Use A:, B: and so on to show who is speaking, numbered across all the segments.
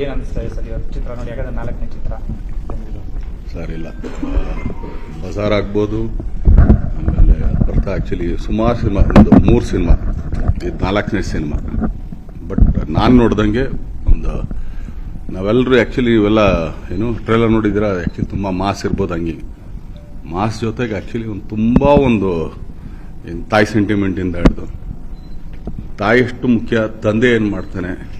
A: Sir ನಾಲ್ಕನೇ ಚಿತ್ರ.
B: Sir, ಇಲ್ಲ. ಬಜಾರ್ ಆಗ್ಬೋದು. ಆಮೇಲೆ ಅರ್ಥ ಆ್ಯಕ್ಚುಲಿ ಸುಮಾರು ಸಿನಿಮಾ, ಒಂದು ಮೂರು ಸಿನಿಮಾ ಇದು ನಾಲ್ಕನೇ ಸಿನಿಮಾ. ಬಟ್ ನಾನು ನೋಡ್ದಂಗೆ ಒಂದು ನಾವೆಲ್ಲರೂ ಆ್ಯಕ್ಚುಲಿ ಇವೆಲ್ಲ, ಏನು ಟ್ರೇಲರ್ ನೋಡಿದ್ರೆ ಆ್ಯಕ್ಚುಲಿ ತುಂಬ ಮಾಸ್ ಇರ್ಬೋದು ಹಂಗೆ. ಮಾಸ್ ಜೊತೆಗೆ ಆ್ಯಕ್ಚುಲಿ ಒಂದು ತುಂಬ ಒಂದು, ಏನು, ತಾಯಿ ಸೆಂಟಿಮೆಂಟಿಂದ ಹಿಡಿದು. ತಾಯಿ ಎಷ್ಟು ಮುಖ್ಯ, ತಂದೆ ಏನು ಮಾಡ್ತಾನೆ?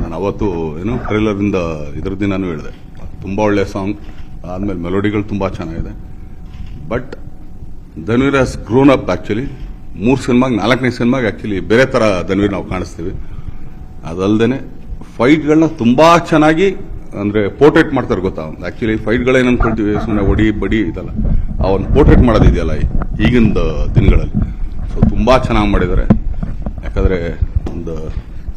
B: ನಾನು ಅವತ್ತು, ಏನು ಟ್ರೇಲರಿಂದ ಇದ್ರ ದಿನಾನು ಹೇಳಿದೆ. ತುಂಬ ಒಳ್ಳೆಯ ಸಾಂಗ್, ಆದಮೇಲೆ ಮೆಲೋಡಿಗಳು ತುಂಬ ಚೆನ್ನಾಗಿದೆ. But, Dhanveer has grown up actually ಮೂರು ಸಿನಿಮಾಗೆ, ನಾಲ್ಕನೇ ಸಿನಿಮಾಗೆ ಆ್ಯಕ್ಚುಲಿ ಬೇರೆ ಥರ ಧನ್ವೀರ್ ನಾವು ಕಾಣಿಸ್ತೀವಿ. ಅದಲ್ಲದೆ ಫೈಟ್ಗಳನ್ನ ತುಂಬ ಚೆನ್ನಾಗಿ, ಅಂದರೆ ಪೋರ್ಟ್ರೇಟ್ ಮಾಡ್ತಾರೆ ಗೊತ್ತಾ? ಆ್ಯಕ್ಚುಲಿ ಫೈಟ್ಗಳೇನು ಅನ್ಕೊಳ್ತೀವಿ ಸುಮ್ಮನೆ ಒಡಿ, ಬಡಿ ಇದಲ್ಲ. ಆ ಒಂದು ಪೋರ್ಟ್ರೇಟ್ ಮಾಡೋದಿದೆಯಲ್ಲ ಈಗಿನ ದಿನಗಳಲ್ಲಿ. ಸೊ ತುಂಬ ಚೆನ್ನಾಗಿ ಮಾಡಿದ್ದಾರೆ. ಯಾಕಂದರೆ, ಒಂದು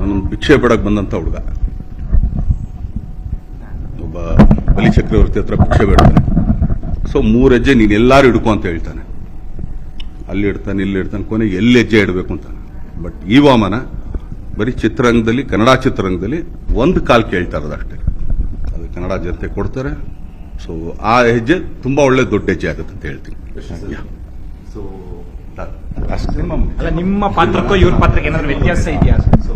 B: ನಾನೊಂದು ಭಿಕ್ಷೆ ಬೇಡಕ್ಕೆ ಬಂದಂತ ಹುಡುಗ. ಒಬ್ಬ ಬಲಿ ಚಕ್ರವರ್ತಿ ಹತ್ರ ಭಿಕ್ಷೆ ಬೇಡ್ತಾನೆ. ಸೊ ಮೂರು ಹೆಜ್ಜೆ ನೀನು ಎಲ್ಲಾರು ಹಿಡ್ಕೊ ಅಂತ ಹೇಳ್ತಾನೆ. ಅಲ್ಲಿ ಇಡ್ತಾನೆ ಇಲ್ಲಿ ಇಡ್ತಾನೆ ಕೊನೆಗೆ ಎಲ್ಲಿ ಹೆಜ್ಜೆ ಇಡಬೇಕು ಅಂತಾನೆ ಬಟ್ ಈ ವಾಮನ ಬರೀ ಚಿತ್ರರಂಗದಲ್ಲಿ ಕನ್ನಡ ಚಿತ್ರರಂಗದಲ್ಲಿ ಒಂದು ಕಾಲ್ ಕೇಳ್ತಾ ಇರೋದು ಅಷ್ಟೇ. ಅದು ಕನ್ನಡ ಜನತೆ ಕೊಡ್ತಾರೆ. ಸೊ ಆ ಹೆಜ್ಜೆ ತುಂಬಾ ಒಳ್ಳೆ ದೊಡ್ಡ ಹೆಜ್ಜೆ ಆಗುತ್ತೆ ಅಂತ ಹೇಳ್ತೀನಿ. ಅಷ್ಟೇ
A: ಅಲ್ಲ ನಿಮ್ಮ ಪಾತ್ರಕ್ಕೂ ಇವ್ರ ಪಾತ್ರಕ್ಕೆ ಏನಾದ್ರು ವ್ಯತ್ಯಾಸ ಇದೆಯಾ?
C: ಸೊ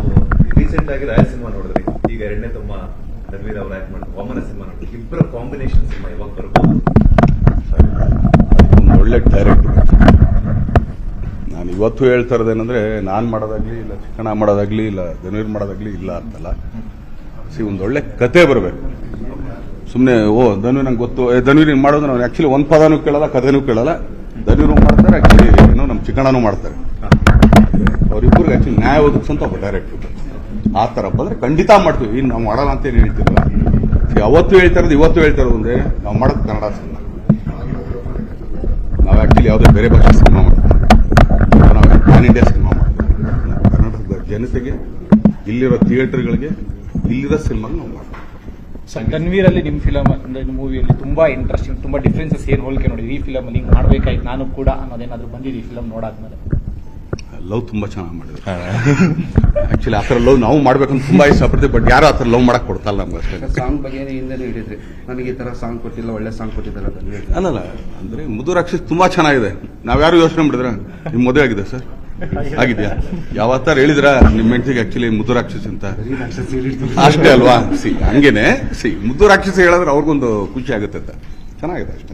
C: ರೀಸೆಂಟ್ ಆಗಿ ರಾಯ ಸಿನಿಮಾ ನೋಡಿದ್ರಿ. ಈಗ ಎರಡನೇ ತಮ್ಮ ರಣವೀರ್ ಅವ್ರು ಆಕ್ಟ್ ಮಾಡಿದ್ರು. ವಾಮನ ಸಿನಿಮಾ ನೋಡಿದ್ರಿ. ಇಬ್ಬರ ಕಾಂಬಿನೇಷನ್ ಸಿನಿಮಾ ಯಾವಾಗ ಬರ್ಬೋದು
B: ಒಳ್ಳೆ ಡೈರೆಕ್ಟರ್ ನಾನು ಇವತ್ತು ಹೇಳ್ತಾ ಇರೋದೇನೆಂದ್ರೆ ನಾನು ಮಾಡೋದಾಗ್ಲಿ ಇಲ್ಲ ಚಿಕ್ಕಣ ಮಾಡೋದಾಗ್ಲಿ ಇಲ್ಲ ಧನವೀರ್ ಮಾಡೋದಾಗ್ಲಿ ಇಲ್ಲ ಅಂತಲ್ಲ. ಸಿ, ಒಂದು ಒಳ್ಳೆ ಕತೆ ಬರಬೇಕು. ಸುಮ್ಮನೆ ಓ ಧನ್ವೀರ್ ನಂಗೆ ಗೊತ್ತು. ಏ ಧನುರ್ ಹಿಂಗೆ ಮಾಡೋದು ನಾವು ಆ್ಯಕ್ಚುಲಿ ಒಂದು ಪದನೂ ಕೇಳಲ್ಲ, ಕಥೆನೂ ಕೇಳಲ್ಲ. ಧನುರು ಮಾಡ್ತಾರೆ ಆ್ಯಕ್ಚುಲಿ ಏನೋ ನಮ್ಮ ಚಿಕ್ಕಣನೂ ಮಾಡ್ತಾರೆ. ಅವರಿಬ್ಬರಿಗೆ ಆ್ಯಕ್ಚುಲಿ ನ್ಯಾಯ ಒದಗಿಸಂತ ಒಬ್ಬ ಡೈರೆಕ್ಟರ್ ಆ ಥರ ಬಂದ್ರೆ ಖಂಡಿತ ಮಾಡ್ತೀವಿ. ಇನ್ನು ನಾವು ಮಾಡಲ್ಲ ಅಂತೇನು ಹೇಳ್ತಿರಲ್ಲ. ಅವತ್ತು ಹೇಳ್ತಾ ಇರೋದು ಇವತ್ತು ಹೇಳ್ತಾ ಇರೋದು ಅಂದ್ರೆ ನಾವು ಮಾಡೋದು ಕನ್ನಡ ಸಿನಿಮಾ. ನಾವು ಆ್ಯಕ್ಚುಲಿ ಯಾವುದೇ ಬೇರೆ ಭಾಷೆ ಸಿನಿಮಾ ಮಾಡ್ತೀವಿ. ನಾವು ಪ್ಯಾನ್ ಇಂಡಿಯಾ ಸಿನಿಮಾ ಮಾಡ್ತೀವಿ. ಕರ್ನಾಟಕದ ಜನತೆಗೆ, ಇಲ್ಲಿರೋ ಥಿಯೇಟರ್ಗಳಿಗೆ, ಇಲ್ಲಿರೋ ಸಿನಿಮಾ ನಾವು ಮಾಡ್ತೀವಿ.
A: ಸರ್ ಗನ್ವೀರ್ ನಿಮ್ಮ ನಿಮ್ ಫಿಲಮ್ ಅಂದ್ರೆ ಮೂವಿಯಲ್ಲಿ ತುಂಬಾ ಇಂಟ್ರೆಸ್ಟಿಂಗ್ ತುಂಬಾ ಡಿಫ್ರೆನ್ಸಸ್ ಏನು ಹೋಲಿಕೆ ನೋಡಿ. ಈ ಫಿಲಮ್ ಹಿಂಗೆ ಮಾಡ್ಬೇಕಾಯ್ತು ನಾನು ಕೂಡ ಅನ್ನೋದೇನಾದರೂ ಬಂದಿದೆ ಈ ಫಿಲಮ್ ನೋಡಾದ್ಮೇಲೆ.
B: ಲವ್ ತುಂಬಾ ಚೆನ್ನಾಗಿ ಮಾಡಿದ್ರು. ಆಕ್ಚುಲಿ ಆ ಥರ ಲವ್ ನಾವು ಮಾಡ್ಬೇಕಂತ ತುಂಬಾ ಇಷ್ಟಪಡ್ತೀವಿ ಬಟ್ ಯಾರು ಆ ಥರ ಲವ್ ಮಾಡಕ್ ಕೊಡ್ತಲ್ಲ ನಮ್ಗೆ ಅಷ್ಟೇ.
D: ಸಾಂಗ್ ಬಗ್ಗೆ ಹಿಂದೆನೂ ಹೇಳಿದ್ರಿ. ನನಗೆ ಈ ತರ ಸಾಂಗ್ ಕೊಟ್ಟಿಲ್ಲ ಒಳ್ಳೆ ಸಾಂಗ್ ಕೊಟ್ಟಿದ್ದಾರೆ
B: ಅಲ್ಲಲ್ಲ ಅಂದ್ರೆ ಮುದು ರಾಕ್ಷಸ್ ತುಂಬಾ ಚೆನ್ನಾಗಿದೆ. ನಾವ್ಯಾರು ಯೋಚನೆ ಮಾಡಿದ್ರ? ನಿಮ್ ಮದುವೆ ಆಗಿದೆ ಸರ್. ಆಗಿದ್ಯಾ? ಯಾವತ್ತಾರು ಹೇಳಿದ್ರ ನಿಮ್ ಹೆಂಡತಿಗೆ ಆಕ್ಚುಲಿ ಮುದು ರಾಕ್ಷಸ್ ಅಂತ? ಅಷ್ಟೇ ಅಲ್ವಾ? ಸಿ ಹಂಗೇನೆ ಸಿ ಮುದು ರಾಕ್ಷಸ ಹೇಳಿದ್ರೆ ಅವ್ರಿಗೊಂದು ಖುಷಿ ಆಗುತ್ತೆ ಅಂತ. ಚೆನ್ನಾಗಿದೆ ಅಷ್ಟೇ.